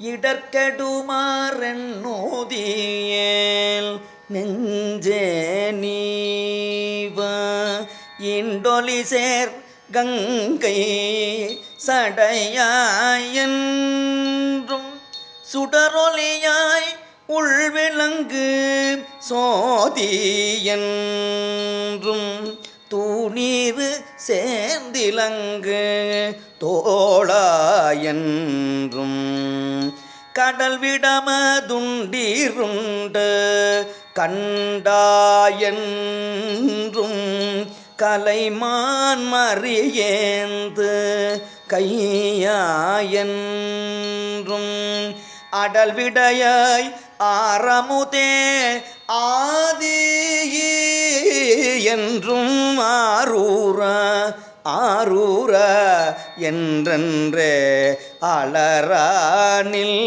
இடர்கெடுமாறென்னோதியேல் நெஞ்சே நீவ. இண்டொலி சேர் கங்கை சடையாயன்றும் சுடரொலியாய் உள்விளங்கு சோதியன்றும் தூணீர் சேர்ந்திலங்கு தோளாயன்றும் கடல் விடமதுண்டிருண்டு கண்டாயன்றும் கலைமான் மறியேந்து கையாயன்றும் அடல் விடையாய் ஆரமுதே ஆதி என்றும் ஆரூரா ஆரூர என்றென்றே அலரானில்